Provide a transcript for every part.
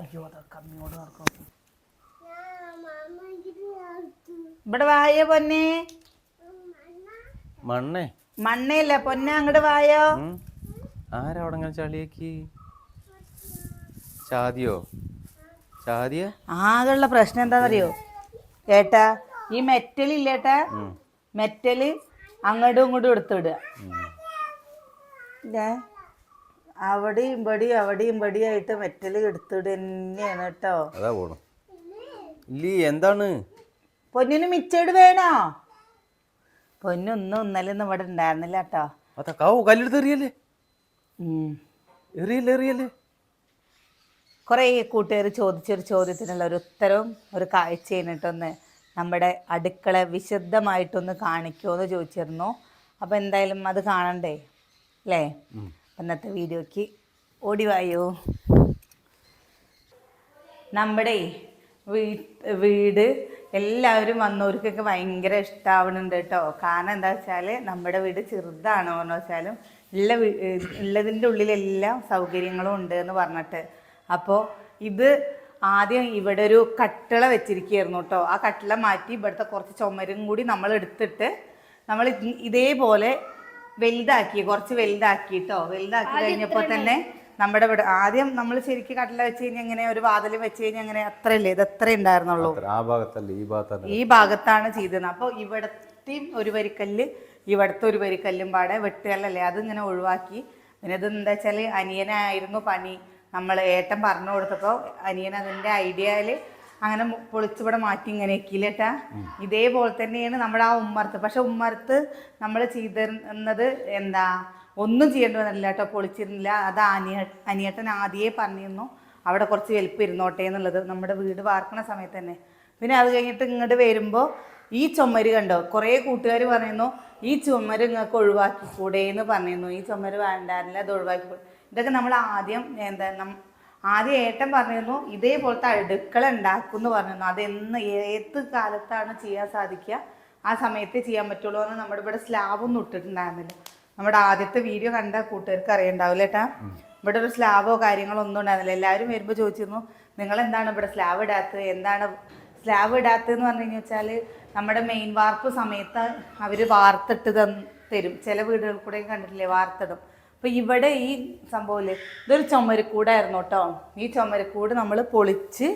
അയ്യോ അതൊക്കെ അമ്മയോട് നടക്കും ഇവിടെ വായോ പൊന്നെ? മണ്ണേ. മണ്ണയില്ല പൊന്നെ അങ്ങോട്ട് വായോ? ഉം. ആരാ അവിടെ അങ്ങനെ ചളിയാക്കി? ചാതിയോ ചാതിയ ആകെയുള്ള പ്രശ്നം എന്താണെന്നറിയോ ഏട്ടാ ഈ മെറ്റൽ ഇല്ലേട്ടാ മെറ്റൽ മെറ്റൽ അങ്ങോട്ടും ഇങ്ങോട്ടും എടുത്തിടുക? അവിടെയും പടി അവിടെയും പടിയായിട്ട് ആയിട്ട് മെറ്റൽ എടുത്തിടുക തന്നെയാണ് കേട്ടോ. അതാ പോണു. ഇല്ലി എന്താണ്? പൊന്നിന് മിച്ചേട് വേണോ? പൊന്നൊന്നും ഇന്നലെ ഒന്നും ഇവിടെ ഉണ്ടായിരുന്നില്ല കേട്ടോ. അതാ കാവു കല്ലെടുത്ത് എറിയല്ലേ. എറിയല്ലേ എറിയല്ലേ? കുറേ കൂട്ടുകാർ ചോദിച്ചൊരു ചോദ്യത്തിനുള്ള ഒരു ഉത്തരവും ഒരു കാഴ്ചയും കേട്ടൊന്ന് നമ്മുടെ അടുക്കള വിശദമായിട്ടൊന്ന് കാണിക്കുമോ എന്ന് ചോദിച്ചിരുന്നു. അപ്പോൾ എന്തായാലും അത് കാണണ്ടേ? അല്ലേ? ഇന്നത്തെ വീഡിയോയ്ക്ക് ഓടിവായോ? നമ്മുടെ വീട് എല്ലാവരും വന്നവർക്കൊക്കെ ഭയങ്കര ഇഷ്ടമാവണുണ്ട് കേട്ടോ. കാരണം എന്താ വെച്ചാൽ നമ്മുടെ വീട് ചെറുതാണോ എന്ന് വെച്ചാലും ഉള്ള ഉള്ളതിന്റെ ഉള്ളിലെല്ലാം സൗകര്യങ്ങളും ഉണ്ട് എന്ന് പറഞ്ഞിട്ട്. അപ്പോൾ ഇത് ആദ്യം ഇവിടെ ഒരു കട്ടിള വെച്ചിരിക്കുകയായിരുന്നു കേട്ടോ. ആ കട്ടിള മാറ്റി ഇവിടുത്തെ കുറച്ച് ചുമരും കൂടി നമ്മൾ എടുത്തിട്ട് നമ്മൾ ഇതേപോലെ വലുതാക്കി കുറച്ച് വലുതാക്കി കേട്ടോ വലുതാക്കി കഴിഞ്ഞപ്പോൾ തന്നെ നമ്മുടെ ഇവിടെ ആദ്യം നമ്മൾ ശരിക്കും കട്ടില വെച്ച് കഴിഞ്ഞാൽ ഇങ്ങനെ ഒരു വാതിൽ വെച്ച് കഴിഞ്ഞാൽ അങ്ങനെ അത്രയല്ലേ? ഇത് അത്രേ ഉണ്ടായിരുന്നുള്ളൂ. അത്ര- ആ ഭാഗത്തല്ല ഈ ഭാഗത്തല്ല ഈ ഭാഗത്താണ് ചെയ്തത്. അപ്പോൾ ഇവിടത്തെയും ഒരു വരിക്കല്ല് ഇവിടുത്തെ ഒരു വരിക്കല്ലും പാടെ വെട്ടുകല്ലല്ലേ? അതിങ്ങനെ ഒഴിവാക്കി. പിന്നെ ഇത് എന്താ വെച്ചാൽ അനിയനായിരുന്നു പണി. നമ്മൾ ഏട്ടൻ പറഞ്ഞു കൊടുത്തപ്പോൾ അനിയൻ അതിന്റെ ഐഡിയയിൽ അങ്ങനെ പൊളിച്ചിവിടെ മാറ്റി ഇങ്ങനെ ആക്കിയില്ലേട്ടാ ഇതേപോലെ തന്നെയാണ് നമ്മുടെ ആ ഉമ്മർത്ത്. പക്ഷെ ഉമ്മർത്ത് നമ്മൾ ചെയ്തിരുന്നത് എന്താ? ഒന്നും ചെയ്യേണ്ടി വന്നില്ല കേട്ടോ പൊളിച്ചിരുന്നില്ല. അത് അനിയ അനിയേട്ടൻ ആദ്യമേ പറഞ്ഞിരുന്നു അവിടെ കുറച്ച് വലുപ്പം ഇരുന്നോട്ടെ എന്നുള്ളത്. നമ്മുടെ വീട് വാർക്കണ സമയത്ത് തന്നെ. പിന്നെ അത് കഴിഞ്ഞിട്ട് ഇങ്ങോട്ട് വരുമ്പോൾ ഈ ചുമര് കണ്ടോ? കുറേ കൂട്ടുകാർ പറയുന്നു ഈ ചുമര് നിങ്ങൾക്ക് ഒഴിവാക്കി കൂടെ എന്ന് പറഞ്ഞിരുന്നു. ഈ ചുമര് വേണ്ടാറില്ല അത് ഒഴിവാക്കിക്കൂടെ. ഇതൊക്കെ നമ്മൾ ആദ്യം എന്താ ആദ്യം ഏട്ടൻ പറഞ്ഞിരുന്നു ഇതേപോലത്തെ അടുക്കള ഉണ്ടാക്കും എന്ന് പറഞ്ഞിരുന്നു. അതെന്ന് ഏത് കാലത്താണ് ചെയ്യാൻ സാധിക്കുക? ആ സമയത്ത് ചെയ്യാൻ പറ്റുള്ളൂ എന്ന് നമ്മുടെ ഇവിടെ സ്ലാബൊന്നും ഇട്ടിട്ടുണ്ടായിരുന്നില്ല. നമ്മുടെ ആദ്യത്തെ വീഡിയോ കണ്ട കൂട്ടുകാർക്ക് അറിയണ്ടാവില്ല ഏട്ടാ ഇവിടെ ഒരു സ്ലാബോ കാര്യങ്ങളോ ഒന്നും ഉണ്ടായിരുന്നില്ല. എല്ലാവരും വരുമ്പോൾ ചോദിച്ചിരുന്നു നിങ്ങൾ എന്താണ് ഇവിടെ സ്ലാബ് ഇടാത്തത്? എന്താണ് സ്ലാബ് ഇടാത്തതെന്ന് പറഞ്ഞു വെച്ചാൽ നമ്മുടെ മെയിൻ വാർപ്പ് സമയത്ത് അവർ വാർത്തിട്ട് തരും. ചില വീടുകൾ കൂടെ കണ്ടിട്ടില്ലേ വാർത്തിടും. അപ്പോൾ ഇവിടെ ഈ സംഭവമില്ലേ ഇതൊരു ചുമരക്കൂടായിരുന്നു കേട്ടോ ഈ ചുമരക്കൂട് നമ്മൾ പൊളിച്ച്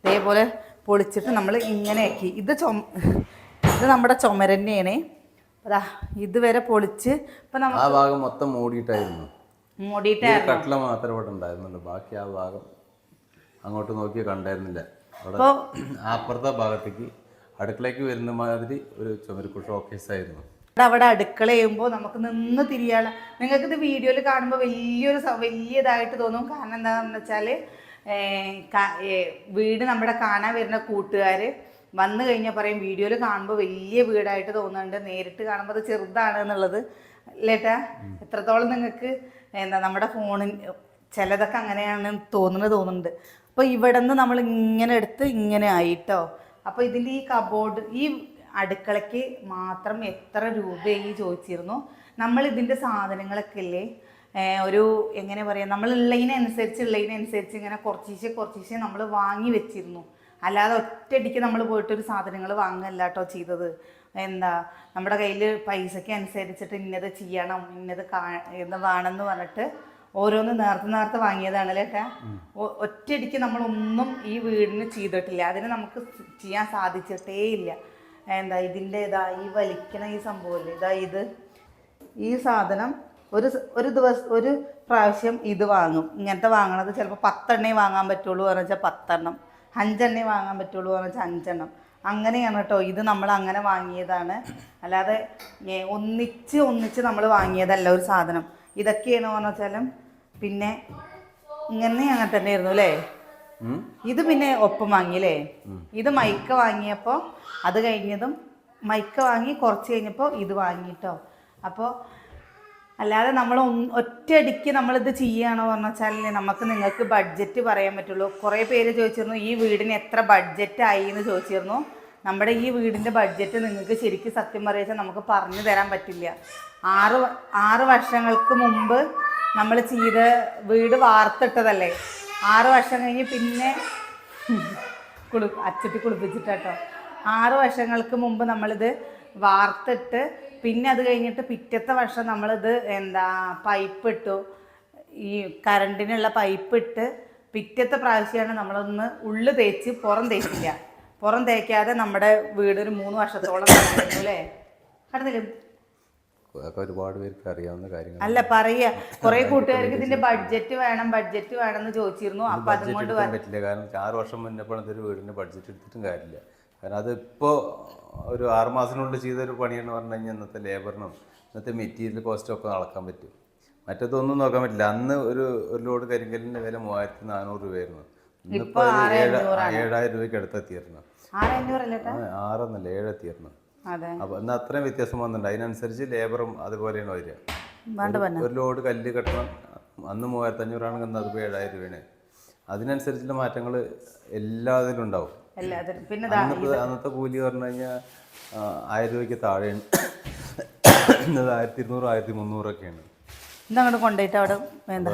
ഇതേപോലെ പൊളിച്ചിട്ട് നമ്മൾ ഇങ്ങനെയാക്കി. ഇത് ചുമ ഇത് നമ്മുടെ ചുമര തന്നെയാണ്. അതാ ഇതുവരെ പൊളിച്ച് ഇപ്പം നമ്മൾ ആ ഭാഗം മൊത്തം മൂടിയിട്ടായിരുന്നു. മൂടിയിട്ടായിരുന്നു. കട്ടില മാത്രമേ ഇവിടെ ഉണ്ടായിരുന്നുള്ളൂ. ബാക്കി ആ ഭാഗം അങ്ങോട്ട് നോക്കി കണ്ടായിരുന്നില്ല. അവിടെ അപ്പുറത്തെ ഭാഗത്തേക്ക് അടുക്കളയ്ക്ക് വരുന്ന മാതിരി ഒരു ചുമരിക്കു ഷോക്കേസ് ആയിരുന്നു. അവിടെ അടുക്കള ചെയ്യുമ്പോൾ നമുക്ക് നിന്ന് തിരിയാള നിങ്ങൾക്കിത് വീഡിയോയിൽ കാണുമ്പോൾ വലിയൊരു വലിയതായിട്ട് തോന്നും. കാരണം എന്താണെന്ന് വെച്ചാൽ വീട് നമ്മുടെ കാണാൻ വരുന്ന കൂട്ടുകാർ വന്നു കഴിഞ്ഞാൽ പറയും വീഡിയോയിൽ കാണുമ്പോൾ വലിയ വീടായിട്ട് തോന്നുന്നുണ്ട്. നേരിട്ട് കാണുമ്പോൾ അത് ചെറുതാണ് എന്നുള്ളത്. അല്ലേട്ടാ എത്രത്തോളം നിങ്ങൾക്ക് എന്താ നമ്മുടെ ഫോണിൽ ചിലതൊക്കെ അങ്ങനെയാണ് തോന്നുന്നത് തോന്നുന്നുണ്ട്. അപ്പോൾ ഇവിടെ നിന്ന് നമ്മൾ ഇങ്ങനെ എടുത്ത് ഇങ്ങനെ ആയിട്ടോ? അപ്പോൾ ഇതിന്റെ ഈ കബോർഡ് ഈ അടുക്കളയ്ക്ക് മാത്രം എത്ര രൂപയായി ചോദിച്ചിരുന്നു. നമ്മൾ ഇതിന്റെ സാധനങ്ങളൊക്കെ ഇല്ലേ? ഒരു എങ്ങനെ പറയാം നമ്മൾ ഉള്ളതിനനുസരിച്ച് ഉള്ളതിനനുസരിച്ച് ഇങ്ങനെ കുറച്ചീശെ കുറച്ചീശെ നമ്മൾ വാങ്ങി വെച്ചിരുന്നു. അല്ലാതെ ഒറ്റയടിക്ക് നമ്മൾ പോയിട്ടൊരു സാധനങ്ങൾ വാങ്ങല്ല കേട്ടോ ചെയ്തത്. എന്താ നമ്മുടെ കയ്യിൽ പൈസയ്ക്ക് അനുസരിച്ചിട്ട് ഇന്നത് ചെയ്യണം ഇന്നത് കാ ഇത് വേണമെന്ന് പറഞ്ഞിട്ട് ഓരോന്ന് നേരത്തെ നേരത്തെ വാങ്ങിയതാണ് അല്ലേ ഒ- ഒറ്റയടിക്ക് നമ്മളൊന്നും ഈ വീടിന് ചെയ്തിട്ടില്ല. അതിന് നമുക്ക് ചെയ്യാൻ സാധിച്ചിട്ടേ ഇല്ല എന്താ ഇതിന്റെ ഇതാ ഈ വലിക്കണ ഈ സംഭവമില്ലേ ഇതാ ഇത്. ഈ സാധനം ഒരു ഒരു ദിവസം ഒരു പ്രാവശ്യം ഇത് വാങ്ങും. ഇങ്ങനത്തെ വാങ്ങണത് ചിലപ്പോൾ പത്തെണ്ണേ വാങ്ങാൻ പറ്റുള്ളൂ എന്ന് വെച്ചാൽ പത്തെണ്ണം. അഞ്ചെണ്ണേ വാങ്ങാൻ പറ്റുള്ളൂ എന്ന് വെച്ചാൽ അഞ്ചെണ്ണം. അങ്ങനെയാണ് കേട്ടോ. ഇത് നമ്മൾ അങ്ങനെ വാങ്ങിയതാണ്. അല്ലാതെ ഒന്നിച്ച് ഒന്നിച്ച് നമ്മൾ വാങ്ങിയതല്ല ഒരു സാധനം. ഇതൊക്കെയാണ് പറഞ്ഞു വെച്ചാലും പിന്നെ ഇങ്ങനെ അങ്ങനെ തന്നെ ആയിരുന്നു അല്ലേ? ഇത് പിന്നെ ഒപ്പം വാങ്ങിയില്ലേ? ഇത് മൈക്ക വാങ്ങിയപ്പോൾ അത് കഴിഞ്ഞതും മൈക്ക വാങ്ങി കുറച്ച് കഴിഞ്ഞപ്പോൾ ഇത് വാങ്ങിട്ടോ. അപ്പോൾ അല്ലാതെ നമ്മൾ ഒറ്റയടിക്ക് നമ്മളിത് ചെയ്യുകയാണോ പറഞ്ഞു വെച്ചാൽ നമുക്ക് നിങ്ങൾക്ക് ബഡ്ജറ്റ് പറയാൻ പറ്റുള്ളൂ. കുറേ പേര് ചോദിച്ചിരുന്നു ഈ വീടിന് എത്ര ബഡ്ജറ്റ് ആയി എന്ന് ചോദിച്ചിരുന്നു. നമ്മുടെ ഈ വീടിന്റെ ബഡ്ജറ്റ് നിങ്ങൾക്ക് ശരിക്കും സത്യം പറയുക നമുക്ക് പറഞ്ഞു തരാൻ പറ്റില്ല. ആറ് ആറ് വർഷങ്ങൾക്ക് മുമ്പ് നമ്മൾ ചെയ്ത് വീട് വാർത്തിട്ടതല്ലേ? ആറ് വർഷം കഴിഞ്ഞ് പിന്നെ കുളി അച്ചട്ടി കുളിപ്പിച്ചിട്ടോ ആറ് വർഷങ്ങൾക്ക് മുമ്പ് നമ്മളിത് വാർത്തിട്ട് പിന്നെ അത് കഴിഞ്ഞിട്ട് പിറ്റത്തെ വർഷം നമ്മളിത് എന്താ പൈപ്പ് ഇട്ടു ഈ കറണ്ടിനുള്ള പൈപ്പ് ഇട്ട് പിറ്റത്തെ പ്രാവശ്യമാണ് നമ്മളൊന്ന് ഉള്ളു തേച്ച് പുറം തേച്ചില്ല പുറം തേക്കാതെ നമ്മുടെ വീടൊരു മൂന്ന് വർഷത്തോളം അല്ലേ? കടന്നില്ലേ അതൊക്കെ ഒരുപാട് പേർക്ക് അറിയാവുന്ന കാര്യങ്ങൾ അല്ല പറയ കുറെ കൂട്ടുകാർക്ക് ഇതിന്റെ ബഡ്ജറ്റ് വേണം ബഡ്ജറ്റ് വേണം എന്ന് ചോദിച്ചിരുന്നു അപ്പൊ അതുകൊണ്ട് പറ്റില്ല. കാരണം ആറ് വർഷം മുന്നപ്പോൾ ഒരു വീടിന്റെ ബഡ്ജറ്റ് എടുത്തിട്ടും കാര്യമില്ല. കാരണം അതിപ്പോൾ ഒരു ആറ് മാസത്തിനുള്ളിൽ ചെയ്തൊരു പണിയെന്ന് പറഞ്ഞു കഴിഞ്ഞാൽ ഇന്നത്തെ ലേബറിനും ഇന്നത്തെ മെറ്റീരിയൽ കോസ്റ്റും ഒക്കെ അളക്കാൻ പറ്റും. മറ്റേതൊന്നും നോക്കാൻ പറ്റില്ല. അന്ന് ഒരു ഒരു ലോഡ് കരിങ്കലിന്റെ വില മൂവായിരത്തി നാനൂറ് രൂപയായിരുന്നു. ഇന്നിപ്പോൾ ഏഴ് ഏഴായിരം രൂപയ്ക്ക് അടുത്തെത്തിയിരുന്നു? ആറെന്നല്ല ഏഴെത്തിയിരുന്നു. അതെ. അപ്പോൾ എന്നാൽ അത്രയും വ്യത്യാസം വന്നിട്ടുണ്ട്. അതിനനുസരിച്ച് ലേബറും അതുപോലെയാണ് വരിക. ഒരു ലോഡ് കല്ല് കെട്ടണം. അന്ന് മൂവായിരത്തി അഞ്ഞൂറാണെങ്കിൽ അന്ന് അതിപ്പോൾ ഏഴായിരം രൂപയാണ്. അതിനനുസരിച്ചുള്ള മാറ്റങ്ങൾ എല്ലാത്തിലും ഉണ്ടാവും. പിന്നെ അന്നത്തെ കൂലി പറഞ്ഞു കഴിഞ്ഞാൽ ആയിരം രൂപയ്ക്ക് താഴെയാണ് ഇന്നത് ആയിരത്തി ഇരുന്നൂറ് ആയിരത്തി മുന്നൂറൊക്കെയാണ് കൊണ്ടുപോയിട്ട് അവിടെ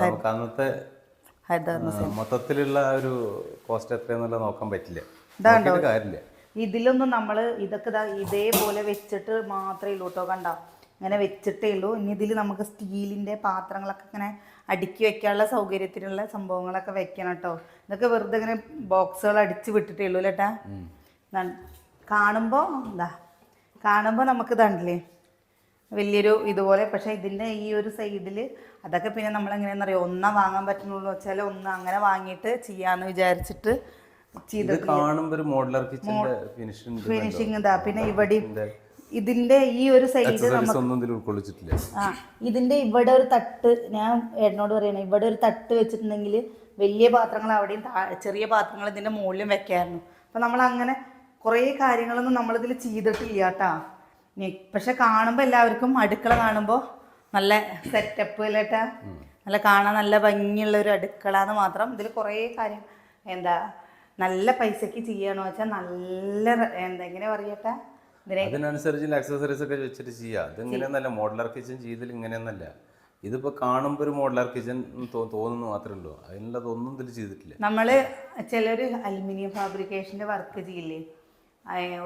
നമുക്ക് അന്നത്തെ മൊത്തത്തിലുള്ള ഒരു കോസ്റ്റ് എത്രയെന്നുള്ള നോക്കാൻ പറ്റില്ല. കാര്യമില്ല. ഇതിലൊന്നും നമ്മൾ ഇതൊക്കെ ഇതാ ഇതേപോലെ വെച്ചിട്ട് മാത്രമേ ഉള്ളൂ കേട്ടോ കണ്ട? ഇങ്ങനെ വെച്ചിട്ടേ ഉള്ളൂ. ഇനി ഇതിൽ നമുക്ക് സ്റ്റീലിന്റെ പാത്രങ്ങളൊക്കെ ഇങ്ങനെ അടുക്കി വെക്കാനുള്ള സൗകര്യത്തിനുള്ള സംഭവങ്ങളൊക്കെ വെക്കണം കേട്ടോ ഇതൊക്കെ വെറുതെ ഇങ്ങനെ ബോക്സുകൾ അടിച്ച് വിട്ടിട്ടേ ഉള്ളൂ ചേട്ടാ കാണുമ്പോൾ എന്താ കാണുമ്പോൾ നമുക്ക് ഇതാണ്ടില്ലേ വലിയൊരു ഇതുപോലെ. പക്ഷേ ഇതിന്റെ ഈ ഒരു സൈഡിൽ അതൊക്കെ പിന്നെ നമ്മൾ എങ്ങനെയാണെന്നറിയോ ഒന്നാ വാങ്ങാൻ പറ്റുന്നുള്ളൂ. വെച്ചാൽ ഒന്ന് അങ്ങനെ വാങ്ങിയിട്ട് ചെയ്യാമെന്ന് വിചാരിച്ചിട്ട് കാണുമ്പോൾ ഒരു മോഡലർ കിച്ചന്റെ ഫിനിഷിംഗ് ഫിനിഷിങ് ഇതാ പിന്നെ ഇവിടെ ഇതിന്റെ ഈ ഒരു സൈഡ് ഉൾക്കൊള്ളിച്ചിട്ടില്ല. ആ ഇതിന്റെ ഇവിടെ ഒരു തട്ട് ഞാൻ ഏട്ടനോട് പറയണേ ഇവിടെ ഒരു തട്ട് വെച്ചിട്ടുണ്ടെങ്കിൽ വലിയ പാത്രങ്ങൾ അവിടെയും ചെറിയ പാത്രങ്ങൾ ഇതിന്റെ മുകളിലും വെക്കായിരുന്നു. അപ്പൊ നമ്മൾ അങ്ങനെ കുറേ കാര്യങ്ങളൊന്നും നമ്മളിതിൽ ചെയ്തിട്ടില്ല കേട്ടാ പക്ഷെ കാണുമ്പോൾ എല്ലാവർക്കും അടുക്കള കാണുമ്പോൾ നല്ല സെറ്റപ്പ് അല്ലേട്ടാ നല്ല കാണാൻ നല്ല ഭംഗിയുള്ള ഒരു അടുക്കള എന്ന് മാത്രം ഇതിൽ കുറേ കാര്യം എന്താ നല്ല പൈസക്ക് ചെയ്യണമെന്ന് വെച്ചാൽ നല്ല എന്തെങ്കിലും പറയട്ടെ? അതിനനുസരിച്ച് അക്സസറീസ് ഒക്കെ വെച്ചിട്ട് ചെയ്യാം. ഇത് ഇങ്ങനെയൊന്നല്ല മോഡലർ കിച്ചൺ ചെയ്തതിൽ ഇങ്ങനെയൊന്നല്ല. ഇതിപ്പോ കാണുമ്പോൾ ഒരു മോഡലർ കിച്ചൺ തോന്നുന്നു മാത്രമേ ഉള്ളൂ അതിനുള്ളതൊന്നും ഇതിൽ ചെയ്തിട്ടില്ല. നമ്മൾ ചിലര് അലുമിനിയം ഫാബ്രിക്കേഷന്റെ വർക്ക് ചെയ്യില്ലേ?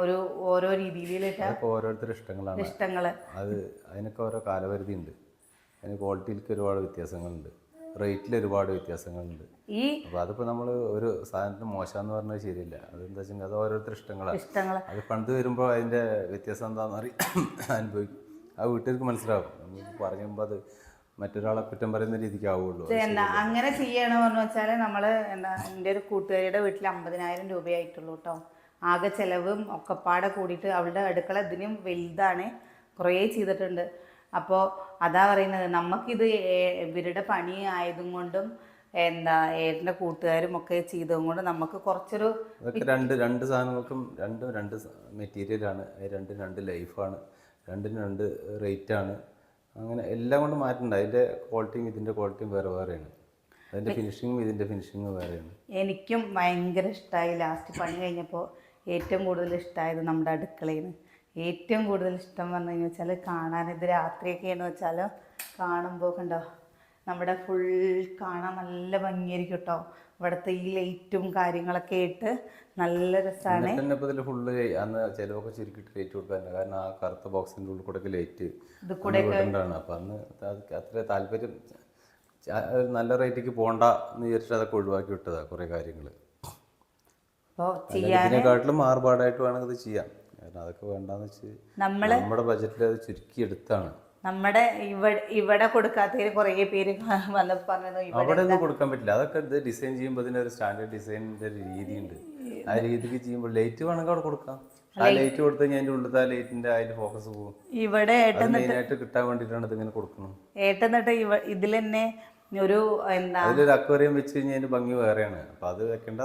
ഒരു ഓരോ രീതിയിലേക്ക് ഓരോരുത്തരുടെ ഇഷ്ടങ്ങളാണ്. ഇഷ്ടങ്ങൾ. അത് അതിനൊക്കെ ഓരോ കാലപരിധി ഉണ്ട് അതിന് ക്വാളിറ്റിയിലേക്ക് ഒരുപാട് വ്യത്യാസങ്ങളുണ്ട്. റേറ്റിൽ ഒരുപാട് വ്യത്യാസങ്ങളുണ്ട്. ഈ അപ്പോൾ അതിപ്പോ നമ്മൾ ഒരു സാധനത്തിന് മോശമെന്ന് പറഞ്ഞാൽ ശരിയില്ല. അതെന്താ വെച്ചാൽ അത് ഓരോരുത്തരുടെ ഇഷ്ടങ്ങളാണ് അത് പണ്ട് വരുമ്പോൾ അതിന്റെ വ്യത്യാസം എന്താണെന്ന് അറി അനുഭവിക്കും. ആ വീട്ടുകാർക്ക് മനസ്സിലാവും. നമുക്ക് പറയുമ്പോൾ അത് മറ്റൊരാളെ കുറ്റം പറയുന്ന രീതിക്ക് ആവുള്ളൂ. എന്താ അങ്ങനെ ചെയ്യണമെന്ന് വെച്ചാൽ നമ്മൾ എന്താ എന്റെ ഒരു കൂട്ടുകാരിയുടെ വീട്ടിൽ അമ്പതിനായിരം രൂപയായിട്ടുള്ളൂ കേട്ടോ ആകെ ചെലവും ഒക്കെപ്പാടെ കൂടിയിട്ട് അവളുടെ അടുക്കള ഇതിനും വലുതാണ്. കുറേ ചെയ്തിട്ടുണ്ട്. അപ്പോൾ അതാ പറയുന്നത് നമുക്കിത് ഇവരുടെ പണി ആയതും കൊണ്ടും എന്താ ഏട്ടന്റെ കൂട്ടുകാരും ഒക്കെ ചെയ്തതും കൊണ്ട് നമുക്ക് കുറച്ചൊരു രണ്ട് രണ്ട് സാധനങ്ങൾക്കും രണ്ടും രണ്ട് മെറ്റീരിയലാണ് രണ്ടും രണ്ട് ലൈഫാണ് രണ്ടിന് രണ്ട് റേറ്റാണ് അങ്ങനെ എല്ലാം കൊണ്ട് മാറ്റുന്നുണ്ട് അതിന്റെ ക്വാളിറ്റിയും ഇതിന്റെ ക്വാളിറ്റിയും വേറെ വേറെയാണ്. അതിന്റെ ഫിനിഷിങ്ങും ഇതിന്റെ ഫിനിഷിങ്ങും വേറെയാണ്. എനിക്കും ഭയങ്കര ഇഷ്ടമായി ലാസ്റ്റ് പണി കഴിഞ്ഞപ്പോൾ ഏറ്റവും കൂടുതൽ ഇഷ്ടമായത് നമ്മുടെ അടുക്കളയിൽ നിന്ന് ഏറ്റവും കൂടുതൽ ഇഷ്ടം പറഞ്ഞു കഴിഞ്ഞാൽ വെച്ചാൽ കാണാൻ ഇത് രാത്രിയൊക്കെയാണെന്ന് വെച്ചാൽ കാണുമ്പോൾ കണ്ടോ നമ്മുടെ ഫുൾ കാണാൻ നല്ല ഭംഗിയായിരിക്കും കേട്ടോ ഇവിടുത്തെ ഈ ലൈറ്റും കാര്യങ്ങളൊക്കെ ഇട്ട് നല്ല രസമാണ് ഫുള്ള് അന്ന് ചിലവൊക്കെ ചുരുക്കിയിട്ട് ലൈറ്റ് കൊടുക്കാറില്ല കാരണം ആ കറുത്ത ബോക്സിന്റെ ഉള്ളിൽ കൂടെ ലൈറ്റ് ഇത് കൂടെ അപ്പം അന്ന് അത് അത്ര താല്പര്യം നല്ല റേറ്റിക്ക് പോണ്ട എന്ന് വിചാരിച്ചിട്ട് അതൊക്കെ ഒഴിവാക്കി വിട്ടതാണ് കുറേ കാര്യങ്ങൾ അപ്പോൾ ഇതിനെക്കാട്ടിലും മാറുപാടായിട്ട് വേണമെങ്കിൽ ഇത് ചെയ്യാം കാരണം അതൊക്കെ വേണ്ടാന്ന് വെച്ച് നമ്മൾ നമ്മുടെ ബജറ്റിൽ അത് ചുരുക്കി എടുത്താണ് നമ്മുടെ ഇവിടെ ഇവിടെ കൊടുക്കാത്തതിന് കുറേ പേര് വന്ന് പറഞ്ഞത് അവിടെ ഒന്നും കൊടുക്കാൻ പറ്റില്ല. അതൊക്കെ ഇത് ഡിസൈൻ ചെയ്യുമ്പോൾ ഇതിനൊരു സ്റ്റാൻഡേർഡ് ഡിസൈനിന്റെ ഒരു രീതിയുണ്ട്. ആ രീതിക്ക് ചെയ്യുമ്പോൾ ലൈറ്റ് വേണമെങ്കിൽ അവിടെ കൊടുക്കാം. ആ ലൈറ്റ് കൊടുത്തു കഴിഞ്ഞാൽ അതിന്റെ ഉള്ളിലത്തെ ആ ലൈറ്റിന്റെ അതിന്റെ ഫോക്കസ് പോകും. ഇവിടെ ഏട്ടനായിട്ട് കിട്ടാൻ വേണ്ടിയിട്ടാണ് ഇതിങ്ങനെ കൊടുക്കുന്നത്. ഏട്ടെന്നിട്ട് ഇവ ഇതിൽ തന്നെ ഒരു എന്താ അതിലൊരു അക്വേറിയം വെച്ച് കഴിഞ്ഞാൽ അതിന്റെ ഭംഗി വേറെയാണ്. അപ്പൊ അത് വെക്കേണ്ട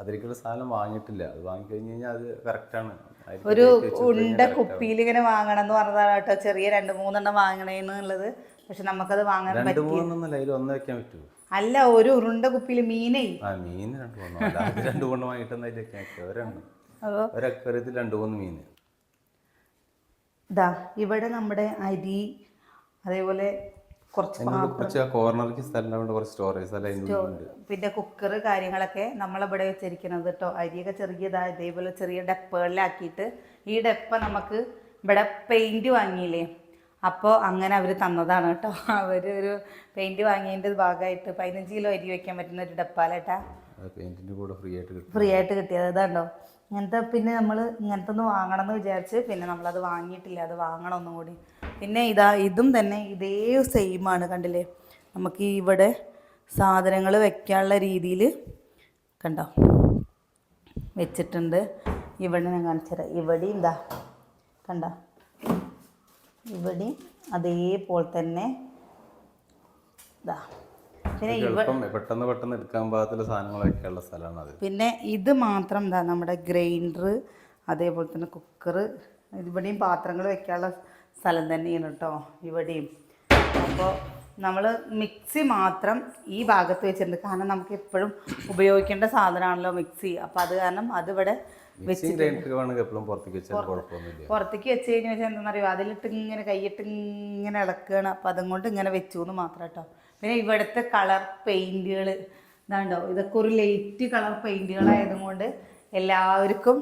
അതിലേക്കുള്ള സാധനം വാങ്ങിയിട്ടില്ല. അത് വാങ്ങിക്കഴിഞ്ഞ് കഴിഞ്ഞാൽ അത് കറക്റ്റാണ് ഒരു ഉണ്ട കുപ്പിയിൽ ഇങ്ങനെ വാങ്ങണം എന്ന് പറഞ്ഞതാണ് കേട്ടോ. ചെറിയ രണ്ട് മൂന്നെണ്ണം വാങ്ങണേന്നുള്ളത്. പക്ഷെ നമുക്കത് വാങ്ങാൻ രണ്ട് പറ്റി മൂന്നെണ്ണല്ല അതിൽ ഒന്ന് വെക്കാൻ പറ്റുമോ അല്ല ഒരു ഉരുണ്ട കുപ്പിയിൽ മീനേ. ആ മീൻ രണ്ട് മൂന്ന് രണ്ട് മൂന്ന് വാങ്ങിയിട്ടൊന്നും അതിൽ വെക്കാൻ പറ്റുമോ ഒരെണ്ണം. അപ്പോൾ രണ്ട് മൂന്ന് മീൻ ഇതാ ഇവിടെ നമ്മുടെ അരി അതേപോലെ കുറച്ച് കോർണർക്ക് സ്ഥലം കുറച്ച് സ്റ്റോറേജ് സ്ഥലം പിന്നെ കുക്കർ കാര്യങ്ങളൊക്കെ നമ്മളിവിടെ വെച്ചിരിക്കുന്നത് കേട്ടോ അരിയൊക്കെ ചെറിയതാ ഇതേപോലെ ചെറിയ ഡപ്പകളിലാക്കിയിട്ട് ഈ ഡപ്പ നമുക്ക് ഇവിടെ പെയിന്റ് വാങ്ങിയില്ലേ? അപ്പോൾ അങ്ങനെ അവർ തന്നതാണ് കേട്ടോ അവർ ഒരു പെയിന്റ് വാങ്ങിയതിന്റെ ഭാഗമായിട്ട് പതിനഞ്ച് കിലോ അരി വെക്കാൻ പറ്റുന്ന ഒരു ഡപ്പാലേട്ടാ. കൂടെ ഫ്രീ ആയിട്ട് കിട്ടി. ഫ്രീ ആയിട്ട് കിട്ടിയത് ഇതാണ്ടോ? ഇങ്ങനത്തെ പിന്നെ നമ്മൾ ഇങ്ങനത്തെ ഒന്ന് വാങ്ങണം എന്ന് വിചാരിച്ച് പിന്നെ നമ്മളത് വാങ്ങിയിട്ടില്ല. അത് വാങ്ങണം ഒന്നും കൂടി. പിന്നെ ഇതാ ഇതും തന്നെ ഇതേ സെയിമാണ് കണ്ടില്ലേ? നമുക്ക് ഇവിടെ സാധനങ്ങൾ വെക്കാനുള്ള രീതിയിൽ കണ്ടോ? വെച്ചിട്ടുണ്ട്. ഇവിടെ ഞാൻ കാണിച്ചുതരാം ഇവിടെയും ഇതാ കണ്ടോ? ഇവിടെ അതേപോലെ തന്നെ ഇതാ. പിന്നെ പെട്ടെന്ന് പെട്ടെന്ന് എടുക്കാൻ പാകത്തിലുള്ള സ്ഥലമാണ് അത്. പിന്നെ ഇത് മാത്രം എന്താ നമ്മുടെ ഗ്രൈൻഡർ അതേപോലെ തന്നെ കുക്കർ ഇവിടെയും പാത്രങ്ങൾ വെക്കാനുള്ള സ്ഥലം തന്നെയാണ് കേട്ടോ ഇവിടെയും. അപ്പോൾ നമ്മൾ മിക്സി മാത്രം ഈ ഭാഗത്ത് വെച്ചിട്ടുണ്ട് കാരണം നമുക്ക് എപ്പോഴും ഉപയോഗിക്കേണ്ട സാധനമാണല്ലോ മിക്സി. അപ്പം അത് കാരണം അതിവിടെ പുറത്തേക്ക് വെച്ച് കഴിഞ്ഞ് വെച്ചാൽ എന്താണെന്നറിയോ അതിലിട്ട് ഇങ്ങനെ കൈയിട്ട് ഇങ്ങനെ ഇളക്കുകയാണ് അപ്പം അതും കൊണ്ട് ഇങ്ങനെ വെച്ചു എന്ന് മാത്രം കേട്ടോ പിന്നെ ഇവിടുത്തെ കളർ പെയിന്റുകൾ ഇതാണ്ടോ? ഇതൊക്കെ ഒരു ലൈറ്റ് കളർ പെയിന്റുകളായതും കൊണ്ട് എല്ലാവർക്കും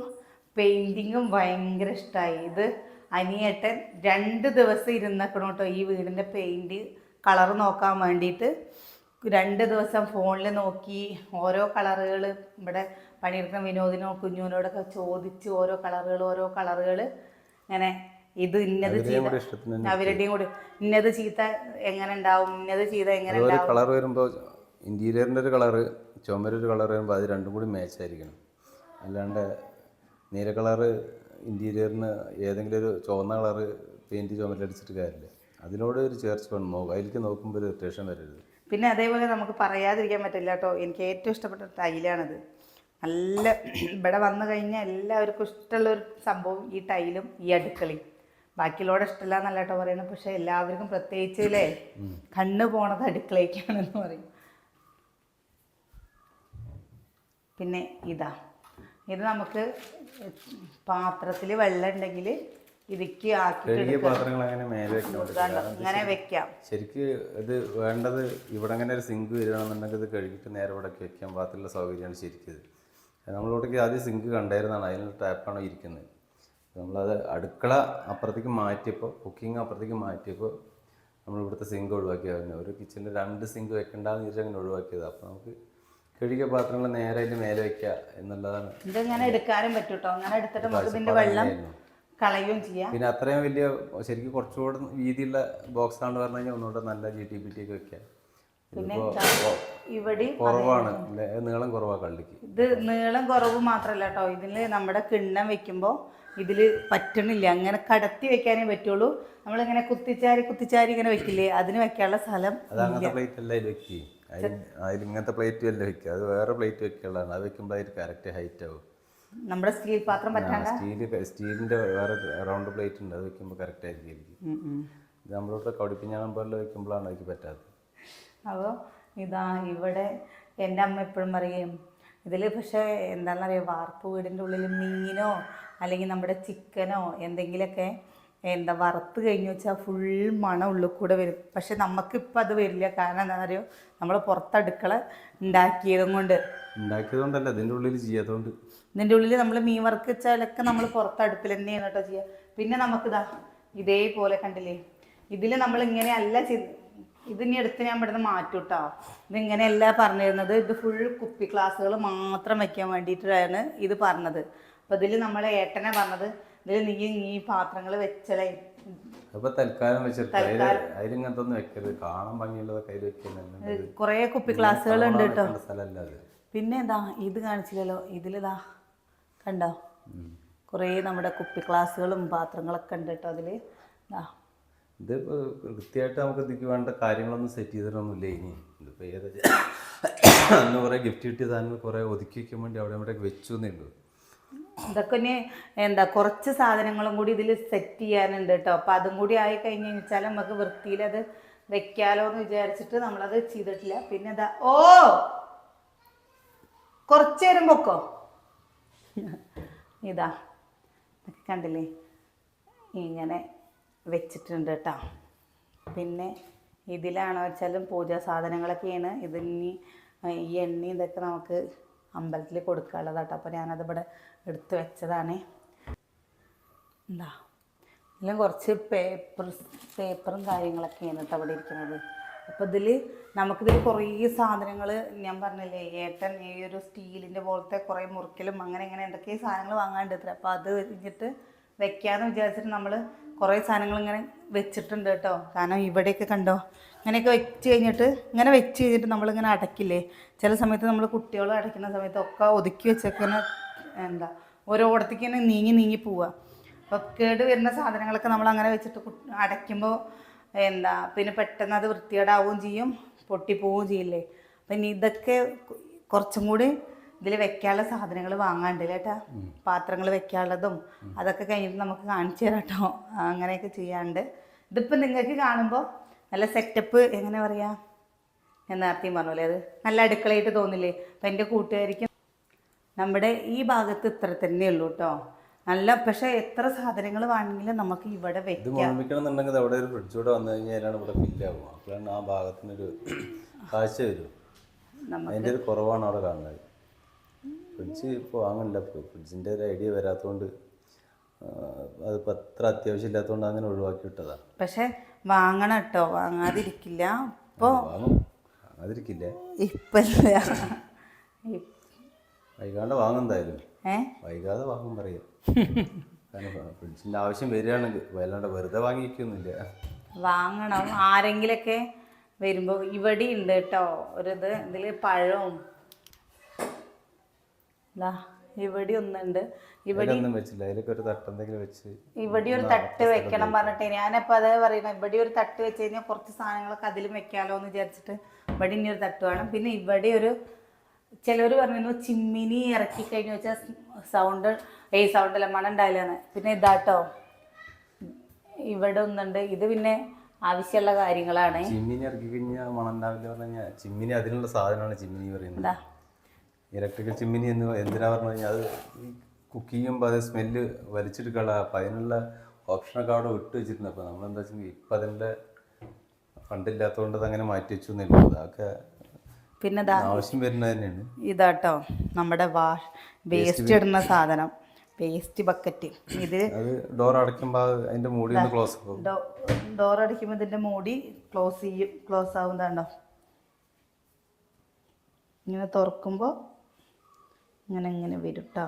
പെയിന്റിങ്ങും ഭയങ്കര ഇഷ്ടമായി ഇത് അനിയേട്ടൻ രണ്ട് ദിവസം ഇരുന്നേക്കണം കേട്ടോ ഈ വീടിന്റെ പെയിന്റ് കളർ നോക്കാൻ വേണ്ടിയിട്ട്. രണ്ട് ദിവസം ഫോണിൽ നോക്കി ഓരോ കളറുകൾ ഇവിടെ പണിയെടുക്കുന്ന വിനോദിനോ കുഞ്ഞുവിനോടൊക്കെ ചോദിച്ച് ഓരോ കളറുകൾ ഓരോ കളറുകൾ ഇങ്ങനെ ഇത് ഇന്നത് ചെയ്ത അവരുടെയും കൂടി ഇന്നത് ചീത്ത എങ്ങനെ ഉണ്ടാവും ഇന്നത് ചെയ്ത എങ്ങനെ ഉണ്ടാവും? കളർ വരുമ്പോൾ ഇന്റീരിയറിന്റെ ഒരു കളറ് ചുമരൊരു കളർ വരുമ്പോൾ അത് രണ്ടും കൂടി മാച്ച് ആയിരിക്കണം. അല്ലാണ്ട് നീല കളറ് ഇന്റീരിയറിന് ഏതെങ്കിലും ഒരു ചുവന്ന കളറ് പെയിന്റ് ചുമരടിച്ചിട്ട് കാര്യമില്ല. അതിനോട് ഒരു ചേർച്ച വേണം. നോക്കുക അതിലേക്ക് നോക്കുമ്പോൾ ഒരു ഇറിറ്റേഷൻ വരരുത്. പിന്നെ അതേപോലെ നമുക്ക് പറയാതിരിക്കാൻ പറ്റില്ല കേട്ടോ. എനിക്ക് ഏറ്റവും ഇഷ്ടപ്പെട്ട ടൈലാണിത്. നല്ല ഇവിടെ വന്നു കഴിഞ്ഞാൽ എല്ലാവർക്കും ഇഷ്ടമുള്ള ഒരു സംഭവം ഈ ടൈലും ഈ അടുക്കളയും. ബാക്കിയുള്ളവരുടെ ഇഷ്ടമില്ല എന്നല്ല കേട്ടോ പറയുന്നത്. പക്ഷെ എല്ലാവർക്കും പ്രത്യേകിച്ച് അല്ലേ കണ്ണ് പോണത് അടുക്കളയ്ക്കാണെന്ന് പറയും. പിന്നെ ഇതാ. ഇത് നമുക്ക് പാത്രത്തിൽ വെള്ളം ഉണ്ടെങ്കിൽ ഇതിക്ക് ആക്കി പാത്രങ്ങൾ അങ്ങനെ മേലെ ഇങ്ങനെ വെക്കാം. ശരിക്ക് ഇത് വേണ്ടത് ഇവിടെ അങ്ങനെ ഒരു സിങ്ക് വരികയാണെന്നുണ്ടെങ്കിൽ ഇത് കഴുകിയിട്ട് നേരെ ഇവിടെ വെക്കാൻ പാത്രമുള്ള സൗകര്യമാണ് ശരിക്കും നമ്മളോട്ടേക്ക് ആദ്യം സിങ്ക് കണ്ടായിരുന്നതാണ്. അതിനുള്ള ടാപ്പാണ് ഇരിക്കുന്നത്. നമ്മളത് അടുക്കള അപ്പുറത്തേക്ക് മാറ്റിയപ്പോൾ കുക്കിംഗ് അപ്പുറത്തേക്ക് മാറ്റിയപ്പോൾ നമ്മൾ ഇവിടുത്തെ സിങ്ക് ഒഴിവാക്കിയാൽ ഒരു കിച്ചണിൽ രണ്ട് സിങ്ക് വെക്കണ്ടെന്ന് വെച്ചാൽ അങ്ങനെ ഒഴിവാക്കിയത്. അപ്പോൾ നമുക്ക് കഴുകിയ പാത്രങ്ങൾ നേരെ അതിന് മേലെ വെക്കുക എന്നുള്ളതാണ്. ഇതിങ്ങനെ എടുക്കാനും പറ്റും കേട്ടോ അങ്ങനെ എടുത്തിട്ട് നമുക്ക് ഇതിന്റെ വെള്ളം കളയുകയും ചെയ്യാം. പിന്നെ അത്രയും വലിയ ശരിക്കും കുറച്ചുകൂടെ വീതിയുള്ള ബോക്സ് ആണ് പറഞ്ഞു കഴിഞ്ഞാൽ ഒന്നുകൂടെ നല്ല ജി ടി പി ടി ഒക്കെ വെക്കാം പിന്നെ ഇവിടെ കുറവാണ്? നീളം കുറവാ കള്ളിക്ക്. ഇത് നീളം കുറവ് മാത്രല്ല കേട്ടോ. ഇതിൽ നമ്മുടെ കിണ്ണം വെക്കുമ്പോൾ ഇതിൽ പറ്റണില്ല. അങ്ങനെ കടത്തി വെക്കാനേ പറ്റുള്ളൂ. നമ്മളിങ്ങനെ കുത്തിച്ചാരി കുത്തിച്ചാരി ഇങ്ങനെ വെക്കില്ലേ? അതിന് വെക്കാനുള്ള സ്ഥലം പ്ലേറ്റ് അല്ല അതിൽ ഇങ്ങനത്തെ പ്ലേറ്റ് അല്ല വെക്കുക അത് വേറെ പ്ലേറ്റ് വെക്കുകയുള്ളതാണ് അത് വെക്കുമ്പോൾ അതിൽ കറക്റ്റ് ഹൈറ്റ് ആവും. നമ്മുടെ സ്റ്റീൽ പാത്രം സ്റ്റീൽ സ്റ്റീലിന്റെ വേറെ റൗണ്ട് പ്ലേറ്റ് ഉണ്ട്. അത് വെക്കുമ്പോൾ കറക്റ്റ് ആയിരിക്കും. ഇത് നമ്മളോട് കടിപ്പിഞ്ഞാണം പോലെ വെക്കുമ്പോഴാണ് അതിക്ക് പറ്റാത്തത്. അപ്പോൾ ഇതാ ഇവിടെ എന്റെ അമ്മ എപ്പോഴും പറയും ഇതിൽ പക്ഷേ എന്താണെന്നറിയാം? വാർപ്പ് വീടിന്റെ ഉള്ളിൽ മീനോ അല്ലെങ്കിൽ നമ്മുടെ ചിക്കനോ എന്തെങ്കിലുമൊക്കെ എന്താ വറുത്ത് കഴിഞ്ഞ് വെച്ചാൽ ഫുൾ മണം ഉള്ളിൽ കൂടെ വരും. പക്ഷെ നമുക്കിപ്പോൾ അത് വരില്ല. കാരണം എന്താ പറയുക നമ്മൾ പുറത്തടുക്കള ഉണ്ടാക്കിയതും കൊണ്ട്. ഉണ്ടാക്കിയതുകൊണ്ടല്ല ഇതിന്റെ ഉള്ളിൽ ചെയ്യാത്തതുകൊണ്ട് ഇതിന്റെ ഉള്ളിൽ നമ്മൾ മീൻ വറുക്ക് വെച്ചാലൊക്കെ നമ്മൾ പുറത്തടുപ്പിൽ തന്നെയാണ് കേട്ടോ ചെയ്യുക പിന്നെ നമുക്കിതാ ഇതേപോലെ കണ്ടില്ലേ? ഇതിൽ നമ്മൾ ഇങ്ങനെ അല്ല ചെയ്ത് ഇതിനി എടുത്ത് ഞാൻ ഇവിടുന്ന് മാറ്റും കേട്ടോ ഇതിങ്ങനെയല്ല പറഞ്ഞിരുന്നത്. ഇത് ഫുൾ കുപ്പി ക്ലാസ്സുകൾ മാത്രം വയ്ക്കാൻ വേണ്ടിയിട്ടാണ് ഇത് പറഞ്ഞത്. അപ്പോൾ ഇതിൽ നമ്മൾ ഏട്ടനെ പറഞ്ഞത് ഇതിൽ നീ ഈ പാത്രങ്ങൾ വെച്ചലേ തൽക്കാലം വെച്ചിട്ട് വെക്കരുത്. കാണാൻ ഭംഗിയുള്ളതൊക്കെ അതിൽ കുറേ കുപ്പി ഗ്ലാസ്സുകൾ ഉണ്ട് കേട്ടോ. പിന്നെ എന്താ ഇത് കാണിച്ചില്ലല്ലോ. ഇതിലിതാ കണ്ടോ? കുറേ നമ്മുടെ കുപ്പി ക്ലാസ്സുകളും പാത്രങ്ങളൊക്കെ ഉണ്ട് കേട്ടോ അതിൽ ഇതാ ഇത് കൃത്യമായിട്ട് നമുക്ക് ഇതിക്ക് വേണ്ട കാര്യങ്ങളൊന്നും സെറ്റ് ചെയ്തിട്ടൊന്നുമില്ല ഇനി. ഇതിപ്പോൾ ഏതാ അന്ന് കുറേ ഗിഫ്റ്റ് കിട്ടിയ സാധനങ്ങൾ കുറേ ഒതുക്കി വയ്ക്കാൻ വേണ്ടി അവിടെ ഇവിടെ വെച്ചു എന്നേ ഉള്ളൂ. ഇതൊക്കെ ഇനി എന്താ കുറച്ച് സാധനങ്ങളും കൂടി ഇതിൽ സെറ്റ് ചെയ്യാനുണ്ട് കേട്ടോ അപ്പം അതും കൂടി ആയി കഴിഞ്ഞ് കഴിഞ്ഞാൽ നമുക്ക് വൃത്തിയിൽ അത് വെക്കാലോ എന്ന് വിചാരിച്ചിട്ട് നമ്മളത് ചെയ്തിട്ടില്ല. പിന്നെ എന്താ ഓ! കുറച്ച് നേരം പൊക്കോ? ഇതാ കണ്ടില്ലേ? ഇങ്ങനെ വെച്ചിട്ടുണ്ട് കേട്ടോ പിന്നെ ഇതിലാണോ വെച്ചാലും പൂജാ സാധനങ്ങളൊക്കെയാണ്. ഇതിനി ഈ എണ്ണ ഇതൊക്കെ നമുക്ക് അമ്പലത്തിൽ കൊടുക്കാനുള്ളതാട്ടോ അപ്പോൾ ഞാനത് ഇവിടെ എടുത്ത് വെച്ചതാണ്. എന്താ എല്ലാം കുറച്ച് പേപ്പർ പേപ്പറും കാര്യങ്ങളൊക്കെയാണ് കേട്ടോ അവിടെ ഇരിക്കുന്നത്. അപ്പോൾ ഇതിൽ നമുക്കിതിൽ കുറേ സാധനങ്ങൾ ഞാൻ പറഞ്ഞില്ലേ ഏട്ടൻ ഈ ഒരു സ്റ്റീലിന്റെ പോലത്തെ കുറേ മുറിക്കലും അങ്ങനെ ഇങ്ങനെ എന്തൊക്കെ സാധനങ്ങൾ വാങ്ങാണ്ട് എത്ര അപ്പോൾ അത് കഴിഞ്ഞിട്ട് വെക്കാമെന്ന് വിചാരിച്ചിട്ട് നമ്മൾ കുറേ സാധനങ്ങൾ ഇങ്ങനെ വെച്ചിട്ടുണ്ട് കേട്ടോ. കാരണം ഇവിടെയൊക്കെ കണ്ടോ ഇങ്ങനെയൊക്കെ വെച്ച് കഴിഞ്ഞിട്ട് ഇങ്ങനെ വെച്ച് കഴിഞ്ഞിട്ട് നമ്മളിങ്ങനെ അടയ്ക്കില്ലേ? ചില സമയത്ത് നമ്മൾ കുട്ടികൾ അടയ്ക്കുന്ന സമയത്തൊക്കെ ഒതുക്കി വെച്ചേക്കുന്ന എന്താ ഓരോ ഓടത്തേക്ക് തന്നെ നീങ്ങി നീങ്ങി പോവുക അപ്പോൾ കേട് വരുന്ന സാധനങ്ങളൊക്കെ നമ്മൾ അങ്ങനെ വെച്ചിട്ട് അടയ്ക്കുമ്പോ അടയ്ക്കുമ്പോൾ എന്താ പിന്നെ പെട്ടെന്ന് അത് വൃത്തികേടാവുകയും ചെയ്യും പൊട്ടിപ്പോവുകയും ചെയ്യില്ലേ. അപ്പം ഇനി ഇതൊക്കെ കുറച്ചും കൂടി ഇതിൽ വെക്കാനുള്ള സാധനങ്ങൾ വാങ്ങാണ്ട് കേട്ടാ പാത്രങ്ങൾ വെക്കാനുള്ളതും അതൊക്കെ കഴിഞ്ഞിട്ട് നമുക്ക് കാണിച്ചു തരാം കേട്ടോ. അങ്ങനെയൊക്കെ ചെയ്യാണ്ട് ഇതിപ്പോൾ നിങ്ങൾക്ക് കാണുമ്പോൾ നല്ല സെറ്റപ്പ് എങ്ങനെ പറയാ? നേരത്തെയും പറഞ്ഞല്ലേ അത്? നല്ല അടുക്കളയായിട്ട് തോന്നില്ലേ? അപ്പം എന്റെ കൂട്ടുകാരിക്ക് നമ്മുടെ ഈ ഭാഗത്ത് ഇത്ര തന്നെ ഉള്ളൂ കേട്ടോ നല്ല പക്ഷെ എത്ര സാധനങ്ങൾ വേണമെങ്കിലും നമുക്ക് ഇവിടെ ഇത് എന്നുണ്ടെങ്കിൽ അവിടെ ഒരു ഫ്രിഡ്ജ് കൂടെ വന്നു കഴിഞ്ഞാലാണ് ഇവിടെ ഫില്ലാകും അപ്പോഴാണ് ആ ഭാഗത്തിനൊരു കാഴ്ച വരും. അതിന്റെ ഒരു കുറവാണ് അവിടെ കാണുന്നത്. ഫ്രിഡ്ജ് ഇപ്പോൾ ഇപ്പോൾ ഫ്രിഡ്ജിന്റെ ഒരു ഐഡിയ വരാത്തതുകൊണ്ട് അത്ര അത്യാവശ്യം ഇല്ലാത്തതുകൊണ്ട് അങ്ങനെ ഒഴിവാക്കി വിട്ടതാണ് പക്ഷെ വാങ്ങണം കേട്ടോ വാങ്ങാതിരിക്കില്ല. ഇപ്പോൾ വാങ്ങും. വാങ്ങാതിരിക്കില്ലേ. ഇപ്പം വൈകാണ്ട് വാങ്ങും എന്തായാലും. വൈകാതെ വാങ്ങും പറയാം. കാരണം ഫ്രിഡ്ജിന്റെ ആവശ്യം വരികയാണെങ്കിൽ വല്ലാണ്ട് വെറുതെ വാങ്ങിക്കൊന്നുമില്ല. വാങ്ങണം. ആരെങ്കിലൊക്കെ വരുമ്പോൾ ഇവിടെ ഉണ്ട് കേട്ടോ ഇത് ഇതിൽ പഴവും. ഇവിടെ ഒന്നുണ്ട്. ഇവിടെ ഒന്നും വെച്ചില്ല. അതിലൊക്കെ ഒരു തട്ടെന്തെങ്കിലും വെച്ച് ഇവിടെ ഒരു തട്ട് വെക്കണം പറഞ്ഞിട്ട്. ഞാനപ്പോൾ അതേ പറയുന്നത് ഇവിടെ ഒരു തട്ട് വെച്ച് കഴിഞ്ഞാൽ കുറച്ച് സാധനങ്ങളൊക്കെ അതിലും വെക്കാലോ എന്ന് വിചാരിച്ചിട്ട് ഇവിടെ ഇനി ഒരു തട്ട് വേണം. പിന്നെ ഇവിടെ ഒരു ചിലർ പറഞ്ഞിരുന്നു ചിമ്മിനി ഇറക്കി കഴിഞ്ഞു വെച്ചാൽ സൗണ്ട് ഏയ് സൗണ്ട് അല്ല മണം ഉണ്ടാവില്ലാന്ന്. പിന്നെ ഇതാട്ടോ. ഇവിടെ ഒന്നുണ്ട്. ഇത് പിന്നെ ആവശ്യമുള്ള കാര്യങ്ങളാണ്. ചിമ്മിനി ഇറക്കി കഴിഞ്ഞാൽ മണം ഉണ്ടാവില്ല പറഞ്ഞാൽ ചിമ്മിനി അതിനുള്ള സാധനമാണ് ചിമ്മിനി പറയുന്നത്. ഇലക്ട്രിക്കൽ ചിമ്മിനി എന്ന് എന്തിനാ പറഞ്ഞു കഴിഞ്ഞാൽ അത് കുക്ക് ചെയ്യുമ്പോൾ അത് സ്മെല്ല് വലിച്ചെടുക്കാനുള്ള അപ്പം അതിനുള്ള ഓപ്ഷനൊക്കെ അവിടെ വിട്ട് വെച്ചിട്ടുണ്ട്. അപ്പോൾ നമ്മളെന്താ വെച്ചെങ്കിൽ ഇപ്പം അതിന്റെ ഫണ്ടില്ലാത്തതുകൊണ്ട് അത് അങ്ങനെ മാറ്റി വെച്ചു എന്നുള്ളത് അതൊക്കെ പിന്നെ ഇതാട്ടോ നമ്മുടെ വേസ്റ്റ് ഇടുന്ന സാധനം. വേസ്റ്റ് ബക്കറ്റ് ഇത് ഡോർ അടയ്ക്കുമ്പോൾ അതിന്റെ മൂടി ഒന്ന് ക്ലോസ് ഡോർ അടയ്ക്കുമ്പോൾ ഇതിന്റെ മൂടി ക്ലോസ് ചെയ്യും ക്ലോസ് ആവുന്നതാണ്ടോ ഇങ്ങനെ തുറക്കുമ്പോൾ ഇങ്ങനെ ഇങ്ങനെ വരും അപ്പോ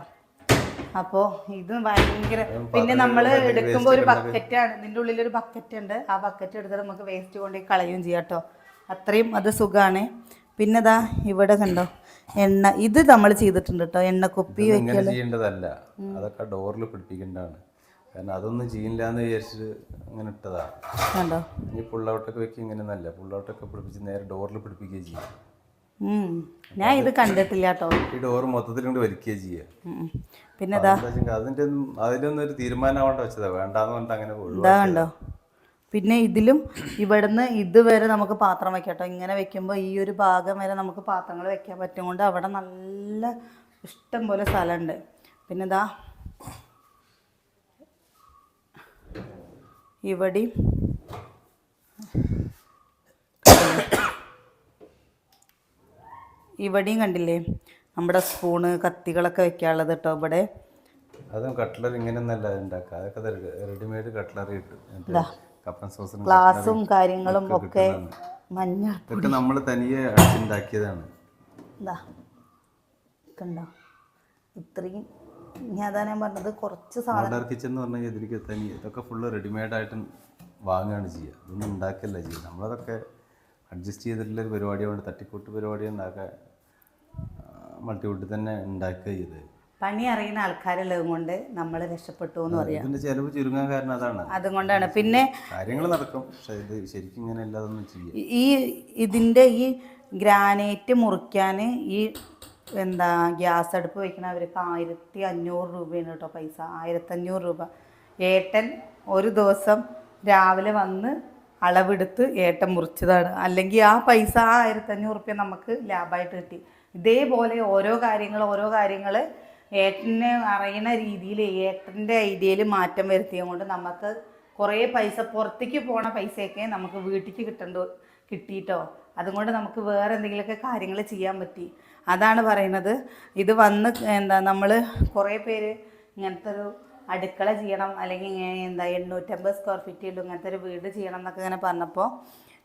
അപ്പോൾ ഇത് ഭയങ്കര പിന്നെ നമ്മൾ എടുക്കുമ്പോൾ ഒരു ബക്കറ്റാണ് ഇതിന്റെ ഉള്ളിൽ ഒരു ബക്കറ്റ് ഉണ്ട്. ആ ബക്കറ്റ് എടുത്തിട്ട് നമുക്ക് വേസ്റ്റ് കൊണ്ടുപോയി കളയുകയും ചെയ്യാം കേട്ടോ അത്രയും അത് സുഖമാണ് പിന്നെ ദാ ഇവിടെ കണ്ടോ എണ്ണ ഇത് നമ്മൾ ചെയ്തിട്ടുണ്ട് കേട്ടോ എണ്ണ കുപ്പി ഇങ്ങനെ ചെയ്യേണ്ടതല്ല. അതൊക്കെ ഡോറിൽ പിടിപ്പിക്കേണ്ടതാണ്. കാരണം അതൊന്നും ചെയ്യില്ല എന്ന് വിചാരിച്ചിട്ട് അങ്ങനെ ഇട്ടതാണ് കണ്ടോ? ഇനി പുള്ളൗട്ടൊക്കെ വെക്കുക ഇങ്ങനെയൊന്നല്ല പുള്ളൗട്ടൊക്കെ പിടിപ്പിച്ച് നേരെ ഡോറിൽ പിടിപ്പിക്കുകയും ചെയ്യും. ഞാൻ ഇത് കണ്ടിട്ടില്ല കേട്ടോ. ഈ ഡോർ മൊത്തത്തിൽ കൊണ്ട് വലിക്കുകയും ചെയ്യുക. പിന്നെ അതിന്റെ ഒന്നും അതിന്റെ ഒന്നും അതിലൊന്നും ഒരു തീരുമാനമാവേണ്ട വെച്ചതാ. വേണ്ടാന്ന് പറഞ്ഞിട്ട് അങ്ങനെ കണ്ടോ പിന്നെ ഇതിലും ഇവിടുന്ന് ഇതുവരെ നമുക്ക് പാത്രം വെക്കാം ഇങ്ങനെ വെക്കുമ്പോൾ ഈ ഒരു ഭാഗം വരെ നമുക്ക് പാത്രങ്ങൾ വെക്കാൻ പറ്റും കൊണ്ട് അവിടെ നല്ല ഇഷ്ടം പോലെ സ്ഥലമുണ്ട് പിന്നെ ഇതാ ഇവിടെയും ഇവിടെയും കണ്ടില്ലേ നമ്മുടെ സ്പൂണ് കത്തികളൊക്കെ വെക്കാനുള്ളത് കേട്ടോ ഇവിടെ. അതും കട്ട്ലറി ഇങ്ങനെയൊന്നല്ല ഉണ്ടാക്കുക അതൊക്കെ റെഡിമെയ്ഡ് കട്ട്ലറി കിട്ടും ഗ്ലാസും കാര്യങ്ങളും ഒക്കെ മഞ്ഞ ഇതൊക്കെ നമ്മൾ തനിയെ ഉണ്ടാക്കിയതാണ്. ഇതാ കണ്ടോ ഇത്രയും ഞാൻ അതാ ഞാൻ പറഞ്ഞത് കുറച്ച് സാധനം. കിച്ചൺ എന്ന് പറഞ്ഞാൽ ഇതിലേക്ക് തനി ഇതൊക്കെ ഫുള്ള് റെഡിമെയ്ഡ് ആയിട്ട് വാങ്ങുകയാണ് ചെയ്യുക ഇതൊന്നും ഉണ്ടാക്കല്ല ചെയ്യുക നമ്മളതൊക്കെ അഡ്ജസ്റ്റ് ചെയ്തിട്ടുള്ള ഒരു പരിപാടിയാണ് തട്ടിക്കൂട്ട് പരിപാടി ഉണ്ടാക്കുക മൾട്ടിവുഡ് തന്നെ ഉണ്ടാക്കുക ചെയ്തത്. പണി അറിയുന്ന ആൾക്കാരുള്ളത് കൊണ്ട് നമ്മൾ രക്ഷപ്പെട്ടു എന്ന് പറയാം. ഇതിന്റെ ചെലവ് ചുരുങ്ങാൻ കാരണം അതാണ്. അതുകൊണ്ടാണ്. പിന്നെ കാര്യങ്ങൾ നടക്കും. പക്ഷേ ഇത് ശരിക്കും ഇങ്ങനെ അല്ലാതൊന്നും ചെയ്യാം. ഈ ഇതിന്റെ ഈ ഗ്രാനൈറ്റ് മുറിക്കാൻ ഈ എന്താ ഗ്യാസ് അടുപ്പ് വയ്ക്കണവർക്ക് ആയിരത്തി അഞ്ഞൂറ് രൂപയാണ് കേട്ടോ പൈസ. ആയിരത്തഞ്ഞൂറ് രൂപ. ഏട്ടൻ ഒരു ദിവസം രാവിലെ വന്ന് അളവെടുത്ത് ഏട്ടൻ മുറിച്ചതാണ്. അല്ലെങ്കിൽ ആ പൈസ ആ ആയിരത്തഞ്ഞൂറ് റുപ്യ നമുക്ക് ലാഭമായിട്ട് കിട്ടി. ഇതേപോലെ ഓരോ കാര്യങ്ങൾ ഓരോ കാര്യങ്ങൾ ഏട്ടനെ അറിയുന്ന രീതിയിൽ ഏട്ടന്റെ ഐഡിയയിൽ മാറ്റം വരുത്തിയത് കൊണ്ട് നമുക്ക് കുറേ പൈസ പുറത്തേക്ക് പോണ പൈസയൊക്കെ നമുക്ക് വീട്ടിലേക്ക് കിട്ടണ്ടോ കിട്ടിയിട്ടോ? അതുകൊണ്ട് നമുക്ക് വേറെ എന്തെങ്കിലുമൊക്കെ കാര്യങ്ങൾ ചെയ്യാൻ പറ്റി. അതാണ് പറയുന്നത്. ഇത് വന്ന് എന്താ നമ്മൾ കുറേ പേര് ഇങ്ങനത്തെ ഒരു അടുക്കള ചെയ്യണം അല്ലെങ്കിൽ ഇങ്ങനെ എന്താ എണ്ണൂറ്റമ്പത് സ്ക്വയർ ഫീറ്റ് ഉള്ളൂ ഇങ്ങനത്തെ ഒരു വീട് ചെയ്യണം എന്നൊക്കെ ഇങ്ങനെ പറഞ്ഞപ്പോൾ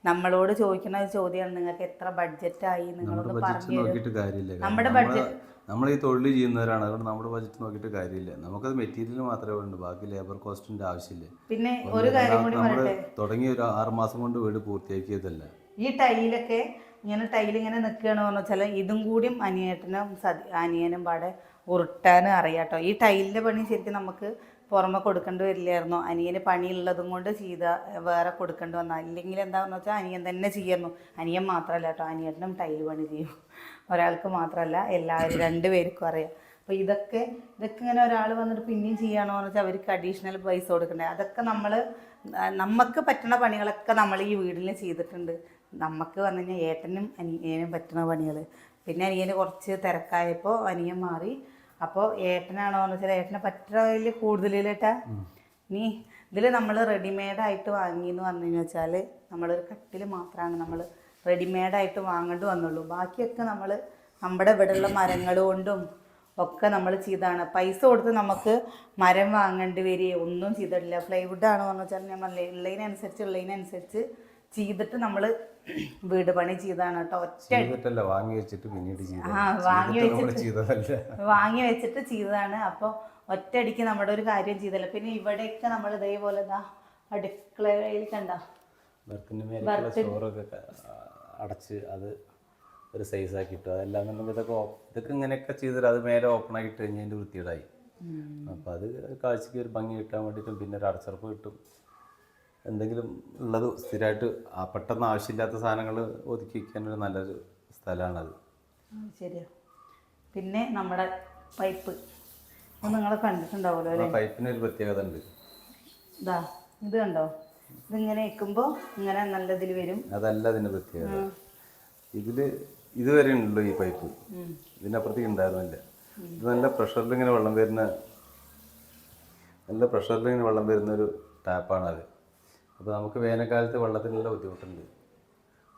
നമ്മളോട് ചോദിക്കുന്ന ഒരു ചോദ്യമാണ് നിങ്ങൾക്ക് എത്ര ബഡ്ജറ്റായി നിങ്ങളൊന്ന് ബഡ്ജറ്റ് പറഞ്ഞു നമ്മുടെ budget- നമ്മൾ ഈ തൊഴിൽ ചെയ്യുന്നവരാണ്. അതുകൊണ്ട് നമ്മുടെ ബജറ്റ് നോക്കിയിട്ട് കാര്യമില്ല. നമുക്കത് മെറ്റീരിയൽ മാത്രമേ വേണ്ടു ബാക്കി ലേബർ കോസ്റ്റിന്റെ ആവശ്യമില്ല. പിന്നെ ഒരു കാര്യം കൂടി നമ്മൾ പറയട്ടെ? തുടങ്ങി ഒരു ആറ് മാസം കൊണ്ട് വീട് പൂർത്തിയാക്കിയതല്ല. ഈ ടൈലൊക്കെ ഇങ്ങനെ ടൈൽ ഇങ്ങനെ നിൽക്കുകയാണ് പറഞ്ഞു വെച്ചാൽ ഇതും കൂടിയും അനിയേട്ടനും സതി അനിയനും പാടെ ഉരുട്ടാനും അറിയാട്ടോ. ഈ ടൈലിന്റെ പണി ശരിക്കും നമുക്ക് പുറമെ കൊടുക്കേണ്ടി വരില്ലായിരുന്നു. അനിയന് പണിയുള്ളതും കൊണ്ട് ചെയ്ത വേറെ കൊടുക്കേണ്ടി വന്ന. ഇല്ലെങ്കിൽ എന്താണെന്ന് വെച്ചാൽ അനിയൻ തന്നെ ചെയ്യുന്നു. അനിയൻ മാത്രമല്ല കേട്ടോ. അനിയനും ടൈൽ പണി ചെയ്യും. ഒരാൾക്ക് മാത്രമല്ല എല്ലാവരും രണ്ടുപേർക്കും അറിയാം. അപ്പോൾ ഇതൊക്കെ ഇതൊക്കെ ഇങ്ങനെ ഒരാൾ വന്നിട്ട് പിന്നെയും ചെയ്യണമെന്ന് വെച്ചാൽ അവർക്ക് അഡീഷണൽ പൈസ കൊടുക്കണ്ടേ? അതൊക്കെ നമ്മൾ നമുക്ക് പറ്റുന്ന പണികളൊക്കെ നമ്മൾ ഈ വീടിൽ ചെയ്തിട്ടുണ്ട്. നമുക്ക് വന്നു കഴിഞ്ഞാൽ ഏട്ടനും അനിയനും പറ്റുന്ന പണികൾ പിന്നെ അനിയന് കുറച്ച് തിരക്കായപ്പോൾ അനിയൻ മാറി അപ്പോൾ ഏട്ടനാണോ എന്ന് വെച്ചാൽ ഏട്ടനെ പറ്റുന്നതിൽ കൂടുതലേട്ടാ ഇനി ഇതിൽ നമ്മൾ റെഡിമെയ്ഡായിട്ട് വാങ്ങിയെന്ന് പറഞ്ഞു വെച്ചാൽ നമ്മളൊരു കട്ടിൽ മാത്രമാണ് നമ്മൾ റെഡിമെയ്ഡായിട്ട് വാങ്ങേണ്ടി വന്നുള്ളൂ. ബാക്കിയൊക്കെ നമ്മൾ നമ്മുടെ ഇവിടെയുള്ള മരങ്ങൾ കൊണ്ടും ഒക്കെ നമ്മൾ ചെയ്താണ്. പൈസ കൊടുത്ത് നമുക്ക് മരം വാങ്ങേണ്ടി വരികയോ ഒന്നും ചെയ്തിട്ടില്ല. പ്ലൈവുഡ് ആണോ എന്ന് വെച്ചാൽ ഞാൻ പറഞ്ഞില്ലേ ഉള്ളതിനനുസരിച്ച് ഉള്ളതിനനുസരിച്ച് ചെയ്തിട്ട് നമ്മൾ വീട് പണി ചെയ്താണ് കേട്ടോ. ഒറ്റ വാങ്ങി വെച്ചിട്ട് പിന്നീട് ആ, വാങ്ങി വെച്ചിട്ട്. വാങ്ങി വെച്ചിട്ട് ചെയ്തതാണ്. അപ്പോൾ ഒറ്റയടിക്ക് നമ്മുടെ ഒരു കാര്യം ചെയ്തല്ല. പിന്നെ ഇവിടെയൊക്കെ നമ്മൾ ഇതേപോലെ എന്താ അടുക്കളയിൽ കണ്ട അടച്ച് അത് ഒരു സൈസ് ആക്കി ഇട്ടു. അതെല്ലാം നമ്മൾ ഇതൊക്കെ ഇതൊക്കെ ഇങ്ങനെയൊക്കെ ചെയ്തിട്ട് അത് മേലെ ഓപ്പൺ ആക്കി ഇട്ട് കഴിഞ്ഞാൽ വൃത്തിയിടായി അപ്പോൾ അത് കാഴ്ചക്ക് ഒരു ഭംഗി കിട്ടാൻ വേണ്ടിയിട്ടും പിന്നെ ഒരു അടച്ചുറപ്പ് കിട്ടും. എന്തെങ്കിലും ഉള്ളത് സ്ഥിരമായിട്ട് ആ പെട്ടെന്ന് ആവശ്യമില്ലാത്ത സാധനങ്ങൾ ഒതുക്കി വയ്ക്കാനൊരു നല്ലൊരു സ്ഥലമാണത്. ശരിയാ. പിന്നെ നമ്മുടെ പൈപ്പ്. നിങ്ങൾ കണ്ടിട്ടുണ്ടാവുമല്ലോ അല്ലേ? പൈപ്പിന് ഒരു പ്രത്യേകത ഉണ്ട്. ഇതാ ഇത് കണ്ടോ? ഇതിങ്ങനെ വെക്കുമ്പോൾ ഇങ്ങനെ നല്ല ഇതിൽ വരും. അതല്ല അതിന്റെ പ്രത്യേകത. ഇതിൽ ഇതുവരെ ഉണ്ടല്ലോ ഈ പൈപ്പ്. ഇതിനപ്പുറത്തേക്ക് ഉണ്ടായിരുന്നില്ല. ഇത് നല്ല പ്രഷറിൽ ഇങ്ങനെ വെള്ളം വരുന്ന നല്ല പ്രഷറിൽ ഇങ്ങനെ വെള്ളം വരുന്ന ഒരു ടാപ്പാണത്. അപ്പോൾ നമുക്ക് വേനൽക്കാലത്ത് വെള്ളത്തിനുള്ള ബുദ്ധിമുട്ടുണ്ട്.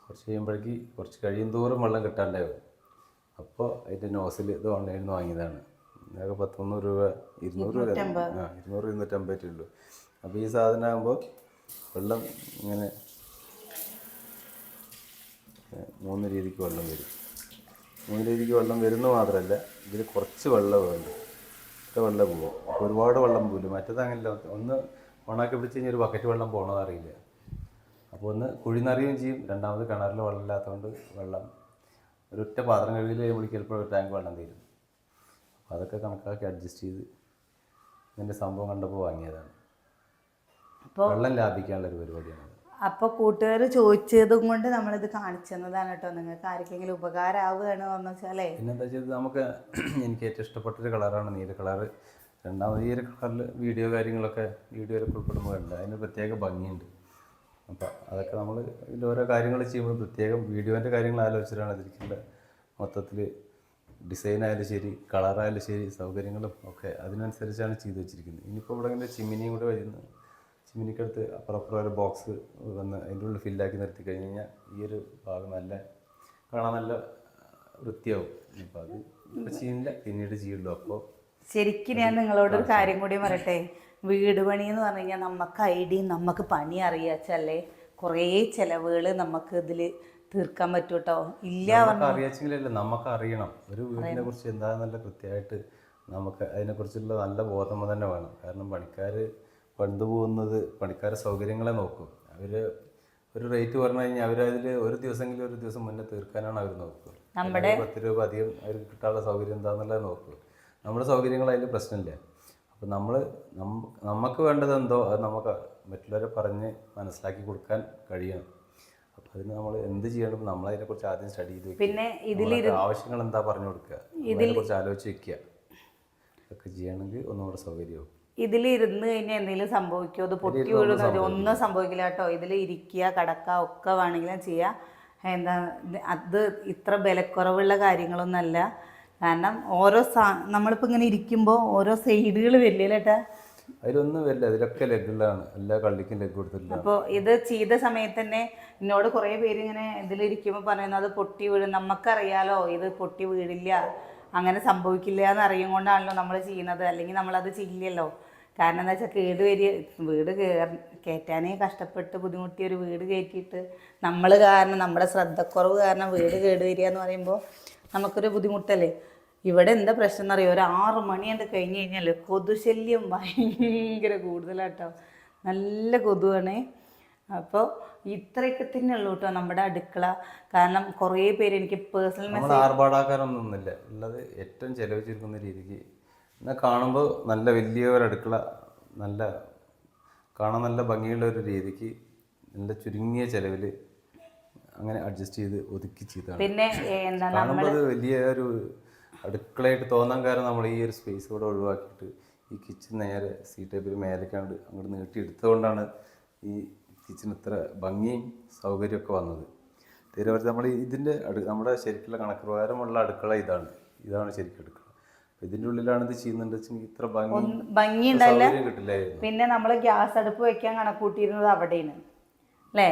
കുറച്ച് കഴിയുമ്പോഴേക്ക് കുറച്ച് കഴിയും തോറും വെള്ളം കിട്ടാണ്ടാവും. അപ്പോൾ അതിന്റെ നോസിൽ ഇത് ഓൺലൈനിൽ നിന്ന് വാങ്ങിയതാണ്. ഇതൊക്കെ പത്തൊന്നൂറ് രൂപ ഇരുന്നൂറ് രൂപ ആ ഇരുന്നൂറ് ഇരുന്നൂറ്റമ്പതേ ഉള്ളൂ. അപ്പോൾ ഈ സാധനം ആകുമ്പോൾ വെള്ളം ഇങ്ങനെ മൂന്ന് രീതിക്ക് വെള്ളം വരും. മൂന്ന് രീതിക്ക് വെള്ളം വരുന്ന മാത്രമല്ല ഇതിൽ കുറച്ച് വെള്ളം വേണ്ടു ഇത്ര വെള്ളം പോകും ഒരുപാട് വെള്ളം പോലും മറ്റേത് അങ്ങനെയല്ല ഒന്ന് ഓണാക്കി പിടിച്ച് കഴിഞ്ഞാൽ ഒരു ബക്കറ്റ് വെള്ളം പോകണത് അറിയില്ല. അപ്പോൾ ഒന്ന് കുഴി നിറയുകയും ചെയ്യും. രണ്ടാമത് കിണറിൽ വെള്ളം ഇല്ലാത്തതുകൊണ്ട് വെള്ളം ഒരൊറ്റ പാത്രം കഴുകിയിൽ കഴിയുമ്പോഴേക്കും ചിലപ്പോൾ ഒരു ടാങ്ക് വെള്ളം തീരും. അപ്പോൾ അതൊക്കെ കണക്കാക്കി അഡ്ജസ്റ്റ് ചെയ്ത് ഇതിന്റെ സംഭവം കണ്ടപ്പോൾ വാങ്ങിയതാണ്. വെള്ളം ലാഭിക്കാനുള്ള ഒരു പരിപാടിയാണ് അപ്പോൾ കൂട്ടുകാർ ചോദിച്ചതും കൊണ്ട് നമ്മളിത് കാണിച്ചു തന്നതാണ് കേട്ടോ. നിങ്ങൾക്ക് ആർക്കെങ്കിലും ഉപകാരമാവുകയാണ് എന്ന് വെച്ചാലേ. പിന്നെന്താ വെച്ചാൽ നമുക്ക് എനിക്ക് ഏറ്റവും ഇഷ്ടപ്പെട്ടൊരു കളറാണ് നീല കളറ് രണ്ടാമത് ഈ കളറിൽ വീഡിയോ കാര്യങ്ങളൊക്കെ വീഡിയോയിലൊക്കെ ഉൾപ്പെടുമ്പോൾ ഉണ്ട്. അതിന് പ്രത്യേക ഭംഗിയുണ്ട്. അപ്പം അതൊക്കെ നമ്മൾ ഇതിൽ ഓരോ കാര്യങ്ങൾ ചെയ്യുമ്പോൾ പ്രത്യേകം വീഡിയോന്റെ കാര്യങ്ങൾ ആലോചിച്ചിട്ടാണ് ഇതിരിക്കേണ്ട മൊത്തത്തിൽ ഡിസൈൻ ആയാലും ശരി കളറായാലും ശരി സൗകര്യങ്ങളും ഒക്കെ അതിനനുസരിച്ചാണ് ചെയ്തു വെച്ചിരിക്കുന്നത്. ഇനിയിപ്പോൾ ഇവിടെ ഇങ്ങനെ ചിമ്മിനിയും കൂടെ വരുന്നു ചിമ്മിനിക്കടുത്ത് അപ്പുറം അപ്പുറം ഒരു ബോക്സ് വന്ന് അതിന്റെ ഉള്ളിൽ ഫില്ലാക്കി നിർത്തി കഴിഞ്ഞ് കഴിഞ്ഞാൽ ഈ ഒരു ഭാഗം നല്ല കാണാൻ നല്ല വൃത്തിയാവും. അപ്പോൾ അത് ചെയ്യുന്നില്ല പിന്നീട് ചെയ്യുള്ളൂ. അപ്പോൾ ശരിക്കും ഞാൻ നിങ്ങളോട് ഒരു കാര്യം കൂടി പറയട്ടെ? വീട് പണി എന്ന് പറഞ്ഞു കഴിഞ്ഞാൽ നമുക്ക് ഐഡിയ നമുക്ക് പണി അറിയാച്ചല്ലേ? കുറേ ചിലവുകൾ നമുക്ക് ഇതിൽ തീർക്കാൻ പറ്റൂട്ടോ കേട്ടോ ഇല്ല നമുക്ക് അറിയാച്ചെങ്കിലല്ല നമുക്ക് അറിയണം. ഒരു വീടിനെ കുറിച്ച് എന്താണെന്നല്ല കൃത്യമായിട്ട് നമുക്ക് അതിനെക്കുറിച്ചുള്ള നല്ല ബോധം തന്നെ വേണം. കാരണം പണിക്കാർ പണ്ട് പോകുന്നത് പണിക്കാരെ സൗകര്യങ്ങളെ നോക്കും. അവർ ഒരു റേറ്റ് പറഞ്ഞു കഴിഞ്ഞാൽ അവരതിൽ ഒരു ദിവസമെങ്കിലും ഒരു ദിവസം മുന്നേ തീർക്കാനാണ് അവർ നോക്കുക. നമ്മുടെ പത്ത് രൂപ അധികം അവർക്ക് കിട്ടാനുള്ള സൗകര്യം എന്താണെന്നുള്ളത് നോക്കുക. നമ്മുടെ സൗകര്യങ്ങൾ അതിൽ പ്രശ്നമില്ല. അപ്പോൾ നമ്മൾ നമുക്ക് വേണ്ടത് എന്തോ അത് നമുക്ക് മറ്റുള്ളവരെ പറഞ്ഞ് മനസ്സിലാക്കി കൊടുക്കാൻ കഴിയണം. അപ്പോൾ അതിന് നമ്മൾ എന്ത് ചെയ്യണം? നമ്മൾ അതിനെക്കുറിച്ച് ആദ്യം സ്റ്റഡി ചെയ്ത് പിന്നെ ഇതിൽ ആവശ്യങ്ങൾ എന്താ പറഞ്ഞു കൊടുക്കുക? അതിനെക്കുറിച്ച് ആലോചിച്ച് വെക്കുക. ഇതൊക്കെ ചെയ്യണമെങ്കിൽ ഒന്നുകൂടെ സൗകര്യമാവും. ഇതിൽ ഇരുന്ന് കഴിഞ്ഞാൽ എന്തെങ്കിലും സംഭവിക്കുമോ? അത് പൊട്ടി വീഴുന്ന? ഒന്നും സംഭവിക്കില്ല കേട്ടോ. ഇതിൽ ഇരിക്കുക കടക്കുക ഒക്കെ വേണമെങ്കിലും ചെയ്യാം. എന്താ അത് ഇത്ര ബലക്കുറവുള്ള കാര്യങ്ങളൊന്നുമല്ല. കാരണം ഓരോ സാ നമ്മളിപ്പോൾ ഇങ്ങനെ ഇരിക്കുമ്പോൾ ഓരോ സൈഡുകൾ വരില്ലേട്ടാ അതിലൊന്നും വരില്ല അതിലൊക്കെ ലെഗുകളാണ്. എല്ലാ കള്ളിക്കും ലെഗ് കൊടുത്തില്ല അപ്പോൾ ഇത് ചെയ്ത സമയത്ത് തന്നെ എന്നോട് കുറേ പേര് ഇങ്ങനെ ഇതിലിരിക്കുമ്പോൾ പറയുന്നത് അത് പൊട്ടി വീഴും. നമുക്കറിയാലോ ഇത് പൊട്ടി വീഴില്ല. അങ്ങനെ സംഭവിക്കില്ല എന്ന് അറിയും കൊണ്ടാണല്ലോ നമ്മൾ ചെയ്യുന്നത്. അല്ലെങ്കിൽ നമ്മളത് ചെയ്യില്ലല്ലോ. കാരണം എന്താ വെച്ചാൽ കേട് വരി വീട് കയറ കയറ്റാനേ കഷ്ടപ്പെട്ട് ബുദ്ധിമുട്ടി ഒരു വീട് കയറ്റിയിട്ട് നമ്മൾ കാരണം നമ്മുടെ ശ്രദ്ധക്കുറവ് കാരണം വീട് കേട് വരിക എന്ന് പറയുമ്പോൾ നമുക്കൊരു ബുദ്ധിമുട്ടല്ലേ? ഇവിടെ എന്താ പ്രശ്നം എന്നറിയോ? ഒരു ആറ് മണിയാണ്ട് കഴിഞ്ഞ് കഴിഞ്ഞാൽ കൊതുശല്യം ഭയങ്കര കൂടുതലാട്ടോ. നല്ല കൊതുവാണ്. അപ്പോൾ ഇത്രയൊക്കെ തന്നെ ഉള്ളൂ കേട്ടോ നമ്മുടെ അടുക്കള. കാരണം കുറേ പേര് എനിക്ക് പേഴ്സണൽ മെസ്സേജ് ആർഭാടാക്കാനൊന്നുമില്ല ഉള്ളത് ഏറ്റവും ചെലവ് ചുരുക്കുന്ന രീതിക്ക് എന്നാൽ കാണുമ്പോൾ നല്ല വലിയ ഒരു അടുക്കള നല്ല കാണാൻ നല്ല ഭംഗിയുള്ള ഒരു രീതിക്ക് നല്ല ചുരുങ്ങിയ ചെലവിൽ അങ്ങനെ അഡ്ജസ്റ്റ് ചെയ്ത് ഒതുക്കി ചെയ്താണ്. പിന്നെ എന്താ വലിയ ഒരു അടുക്കളയായിട്ട് തോന്നാൻ കാരണം നമ്മൾ ഈ ഒരു സ്പേസ് കൂടെ ഒഴിവാക്കിയിട്ട് ഈ കിച്ചൺ നേരെ സീ ടൈപ്പിൽ മേലേക്കാണ്ട് അങ്ങോട്ട് നീട്ടി എടുത്തുകൊണ്ടാണ് ഈ കിച്ചൺ ഇത്ര ഭംഗിയും സൗകര്യമൊക്കെ വന്നത്. തീരെ നമ്മൾ ഇതിന്റെ അടു നമ്മുടെ ശരിക്കുള്ള കണക്ക് പ്രകാരമുള്ള അടുക്കള ഇതാണ്. ഇതാണ് ശരിക്കും അടുക്കള. ഇതിന്റെ ഇതിന്റെ ഉള്ളിലാണ് ഇത് ചെയ്യുന്നുണ്ട് ഇത്ര ഭംഗി ഭംഗി ഉണ്ടായില്ല സൗകര്യം പിന്നെ നമ്മൾ ഗ്യാസ് അടുപ്പ് വെക്കാൻ കണക്കൂട്ടിയിരുന്നത് അവിടെയാണ്. അല്ലേ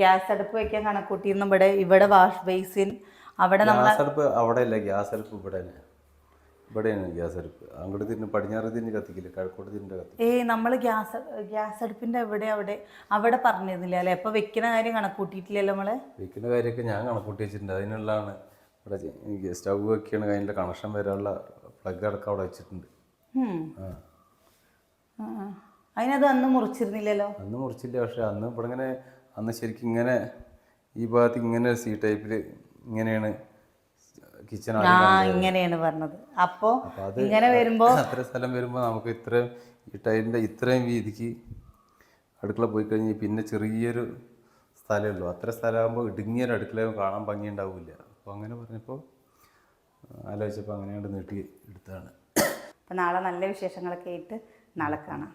ഗ്യാസ് അടുപ്പ് വെക്കാൻ കണക്കൂട്ടിയിരുന്ന ഇവിടെ ഇവിടെ വാഷ് ബേസിൻ അവിടെ നമ്മൾ ഗ്യാസ് അടുപ്പ് അവിടെ അല്ല ഗ്യാസ് അടുപ്പ് ഇവിടെ ഇവിടെയാണ് ഗ്യാസ് അടുപ്പ്. അങ്ങോട്ട് തിരിഞ്ഞ് പടിഞ്ഞാറ് തിരിഞ്ഞ് കത്തിക്കില്ല? കിഴക്കോട്ട് തിരിഞ്ഞ് കത്തി. ഏയ് നമ്മൾ ഗ്യാസ് ഗ്യാസ് അടുപ്പിന്റെ അവിടെ അവിടെ അവിടെ പറഞ്ഞിരുന്നില്ല? അല്ലേ? അപ്പൊ വെക്കുന്ന കാര്യം കണക്കൂട്ടിയിട്ടില്ലല്ലോ നമ്മളെ? വെക്കുന്ന കാര്യമൊക്കെ ഞാൻ കണക്കൂട്ടി വെച്ചിട്ടുണ്ട്. അതിനുള്ളതാണ് ഇവിടെ സ്റ്റവ് എനിക്ക് സ്റ്റൗ വെക്കുകയാണ് അതിന്റെ കണക്ഷൻ വരാനുള്ള പ്ലഗ് അടക്കം അവിടെ വെച്ചിട്ടുണ്ട്. അതിനത് അന്ന് മുറിച്ചിരുന്നില്ലല്ലോ? അന്ന് മുറിച്ചില്ല. പക്ഷെ അന്ന് ഇവിടെ ഇങ്ങനെ അന്ന് ശരിക്കും ഇങ്ങനെ ഈ ഭാഗത്ത് ഇങ്ങനെ സി ടൈപ്പിൽ ഇങ്ങനെയാണ് കിച്ചൺ ആ ഇങ്ങനെയാണ് പറഞ്ഞത്. അപ്പോ അപ്പോൾ ഇങ്ങനെ വരുമ്പോ അത്ര സ്ഥലം വരുമ്പോൾ നമുക്ക് ഇത്രയും ഈ ടൈലിന്റെ ഇത്രയും വീതിക്ക് അടുക്കള പോയി കഴിഞ്ഞ് പിന്നെ ചെറിയൊരു സ്ഥലമേ ഉള്ളൂ. അത്ര സ്ഥലമാകുമ്പോൾ ഇടുങ്ങിയൊരു അടുക്കള കാണാൻ ഭംഗി ഉണ്ടാവില്ല അപ്പോൾ അങ്ങനെ പറഞ്ഞപ്പോൾ ആലോചിച്ചപ്പോൾ അങ്ങനെ നീട്ടി എടുത്താണ് അപ്പൊ നാളെ നല്ല വിശേഷങ്ങളൊക്കെ ആയിട്ട് നാളെ കാണാം.